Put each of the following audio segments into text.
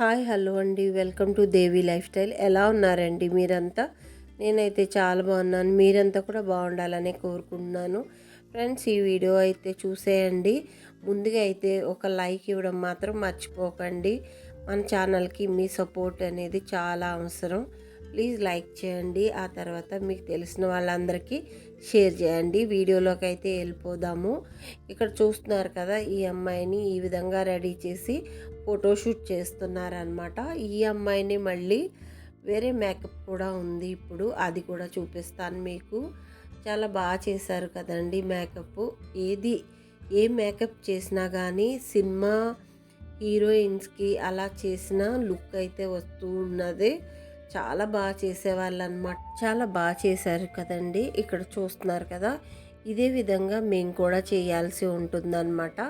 Hi hello అండి. Welcome to Devi lifestyle ఎలా ఉన్నారండి మీరంతా? నేనైతే చాలా బాగున్నాను. మీరంతా కూడా బాగుండాలని కోరుకుంటున్నాను. ఫ్రెండ్స్ ఈ వీడియో అయితే చూసేయండి. ముందుగా అయితే ఒక లైక్ ఇవ్వడం మాత్రం మర్చిపోకండి. మన ఛానల్కి మీ సపోర్ట్ అనేది చాలా అవసరం. ప్లీజ్ లైక్ చేయండి. ఆ తర్వాత మీకు తెలిసిన వాళ్ళందరికీ షేర్ చేయండి. వీడియోలోకి అయితే వెళ్ళిపోదాము. ఇక్కడ చూస్తున్నారు కదా ఈ అమ్మాయిని ఈ విధంగా రెడీ చేసి ఫోటోషూట్ చేస్తున్నారనమాట ఈ అమ్మాయిని మళ్ళీ వేరే మేకప్ కూడా ఉంది ఇప్పుడు. అది కూడా చూపిస్తాను మీకు. చాలా బాగా చేశారు కదండి మేకప్. ఏది ఏ మేకప్ చేసినా కానీ సినిమా హీరోయిన్స్కి అలా చేసిన లుక్ అయితే వస్తూ ఉన్నది. చాలా బాగా చేసేవాళ్ళు అనమాట చాలా బాగా చేశారు కదండి. ఇక్కడ చూస్తున్నారు కదా. ఇదే విధంగా మేము కూడా చేయాల్సి ఉంటుందన్నమాట.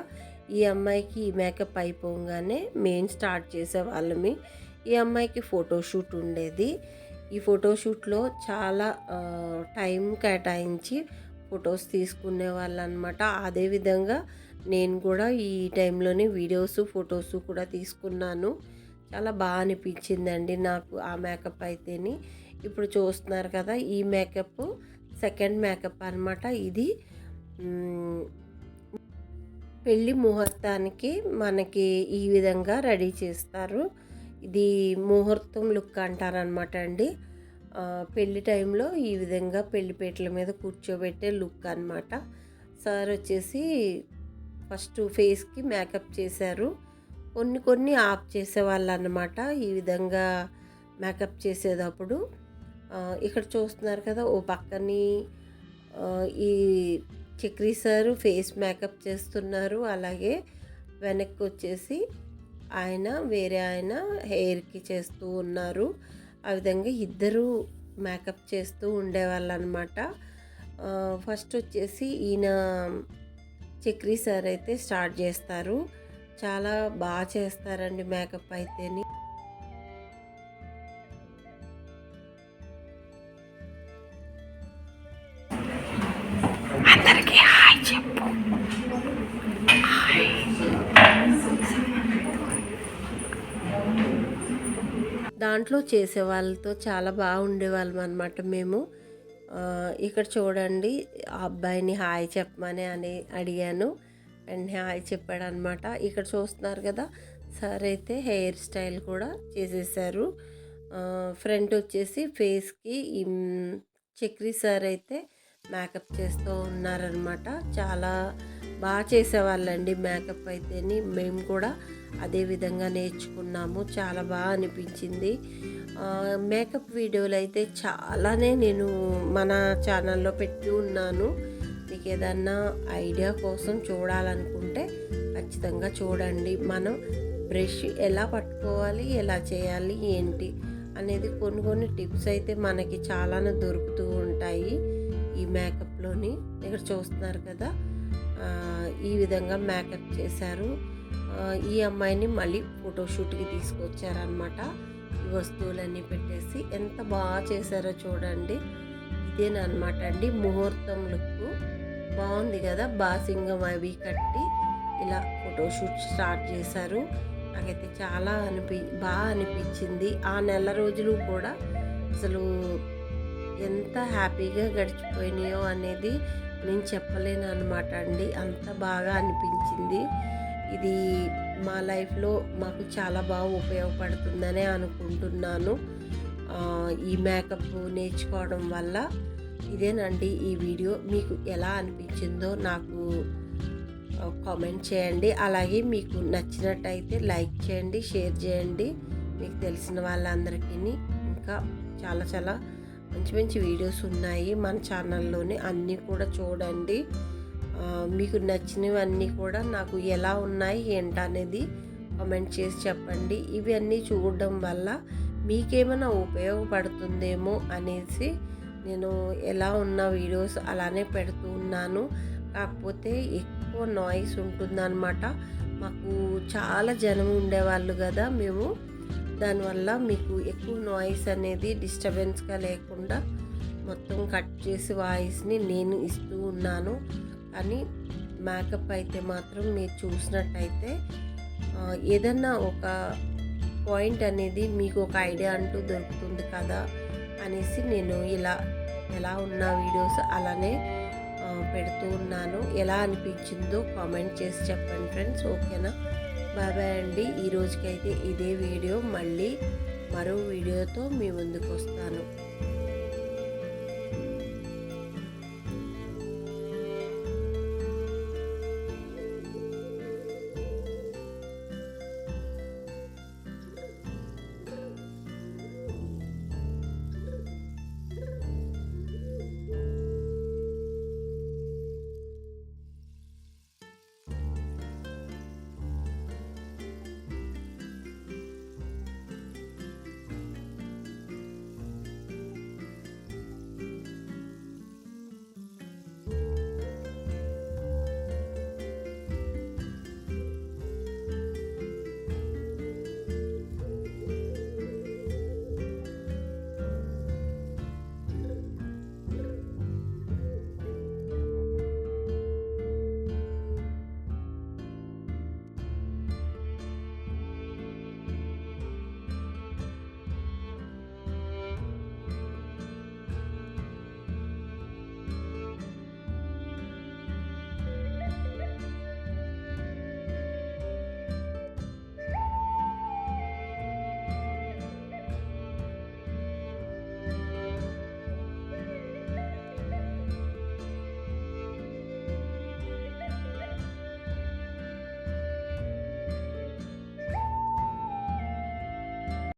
ఈ అమ్మాయికి ఈ మేకప్ అయిపోగానే మేము స్టార్ట్ చేసేవాళ్ళమి. ఈ అమ్మాయికి ఫోటోషూట్ ఉండేది. ఈ ఫోటోషూట్లో చాలా టైం కేటాయించి ఫొటోస్ తీసుకునే వాళ్ళు అనమాట అదేవిధంగా నేను కూడా ఈ టైంలోనే వీడియోస్ ఫొటోస్ కూడా తీసుకున్నాను. చాలా బాగా అనిపించిందండి నాకు ఆ మేకప్ అయితేని. ఇప్పుడు చూస్తున్నారు కదా ఈ మేకప్ సెకండ్ మేకప్ అనమాట ఇది. పెళ్ళి పెళ్ళి ముహూర్తానికి మనకి ఈ విధంగా రెడీ చేస్తారు. ఇది ముహూర్తం లుక్ అంటారనమాట అండి. పెళ్ళి టైంలో ఈ విధంగా పెళ్ళిపేటల మీద కూర్చోబెట్టే లుక్ అన్నమాట. సార్ వచ్చేసి ఫస్ట్ ఫేస్కి మేకప్ చేశారు. కొన్ని కొన్ని ఆఫ్ చేసేవాళ్ళు అన్నమాట ఈ విధంగా మేకప్ చేసేటప్పుడు ఇక్కడ చూస్తున్నారు కదా ఓ పక్కని ఈ చక్రీ సారు ఫేస్ మేకప్ చేస్తున్నారు. అలాగే వెనక్కి వచ్చేసి ఆయన వేరే ఆయన హెయిర్కి చేస్తూ ఉన్నారు. ఆ విధంగా ఇద్దరు మేకప్ చేస్తూ ఉండేవాళ్ళు అనమాట ఫస్ట్ వచ్చేసి ఈయన చక్రీ సార్ అయితే స్టార్ట్ చేస్తారు. చాలా బాగా చేస్తారండి మేకప్ అయితేని. అందరికీ హాయ్ చెప్పు. దాంట్లో చేసే వాళ్ళతో చాలా బాగా ఉండేవాళ్ళం అనమాట మేము. ఇక్కడ చూడండి ఆ అబ్బాయిని హాయ్ చెప్పమని అని అడిగాను. అండ్ హాయ్ చెప్పాడు అనమాట ఇక్కడ చూస్తున్నారు కదా సార్ అయితే హెయిర్ స్టైల్ కూడా చేసేసారు. ఫ్రంట్ వచ్చేసి ఫేస్కి చక్రి సార్ అయితే మేకప్ చేస్తూ ఉన్నారనమాట. చాలా బాగా చేసేవాళ్ళండి మేకప్ అయితేని. మేము కూడా అదే విధంగా నేర్చుకున్నాము. చాలా బాగా అనిపించింది. మేకప్ వీడియోలు అయితే చాలానే నేను మన ఛానల్లో పెట్టి ఉన్నాను. మీకు ఏదన్నా ఐడియా కోసం చూడాలనుకుంటే ఖచ్చితంగా చూడండి. మనం బ్రష్ ఎలా పట్టుకోవాలి ఎలా చేయాలి ఏంటి అనేది కొన్ని కొన్ని టిప్స్ అయితే మనకి చాలానే దొరుకుతూ ఉంటాయి ఈ మేకప్లోని. ఇక్కడ చూస్తున్నారు కదా ఈ విధంగా మేకప్ చేశారు. ఈ అమ్మాయిని మళ్ళీ ఫోటోషూట్కి తీసుకొచ్చారనమాట ఈ వస్తువులన్నీ పెట్టేసి ఎంత బాగా చేశారో చూడండి. ఇదేనమాట అండి ముహూర్తం లుక్. బాగుంది కదా? బాసింగం అవి కట్టి ఇలా ఫోటోషూట్ స్టార్ట్ చేశారు. నాకైతే చాలా అనిపి బాగా అనిపించింది. ఆ నెల రోజులు కూడా అసలు ఎంత హ్యాపీగా గడిచిపోయినాయో అనేది నేను చెప్పలేను అనమాట అండి. అంత బాగా అనిపించింది. ఇది మా లైఫ్లో మాకు చాలా బాగా ఉపయోగపడుతుందనే అనుకుంటున్నాను. ఈ మేకప్ నేర్చుకోవడం వల్ల ఇదేనండి ఈ వీడియో. మీకు ఎలా అనిపించిందో నాకు కామెంట్ చేయండి. అలాగే మీకు నచ్చినట్టయితే లైక్ చేయండి షేర్ చేయండి. మీకు తెలిసిన వాళ్ళందరికీ ఇంకా చాలా చాలా మంచి మంచి వీడియోస్ ఉన్నాయి మన ఛానల్లోనే. అన్నీ కూడా చూడండి. మీకు నచ్చినవన్నీ కూడా నాకు ఎలా ఉన్నాయి ఏంటనేది కామెంట్ చేసి చెప్పండి. ఇవన్నీ చూడడం వల్ల మీకేమైనా ఉపయోగపడుతుందేమో అనేసి నేను ఎలా ఉన్న వీడియోస్ అలానే పెడుతూ ఉన్నాను. కాకపోతే ఎక్కువ నాయిస్ ఉంటుందన్నమాట. మాకు చాలా జనం ఉండేవాళ్ళు కదా మేము. దానివల్ల మీకు ఎక్కువ నాయిస్ అనేది డిస్టర్బెన్స్గా లేకుండా మొత్తం కట్ చేసి వాయిస్ని నేను ఇస్తూ ఉన్నాను. కానీ మేకప్ అయితే మాత్రం మీరు చూసినట్టయితే ఏదన్నా ఒక పాయింట్ అనేది మీకు ఒక ఐడియా అంటూ దొరుకుతుంది కదా. అనేసి నేను ఇలా ఎలా ఉన్న వీడియోస్ అలానే పెడుతూ ఉన్నాను. ఎలా అనిపించిందో కామెంట్ చేసి చెప్పండి ఫ్రెండ్స్. ఓకేనా? బాయ్ బాయ్ అండి. ఈ రోజుకైతే ఇదే వీడియో. మళ్ళీ మరో వీడియోతో మీ ముందుకు వస్తాను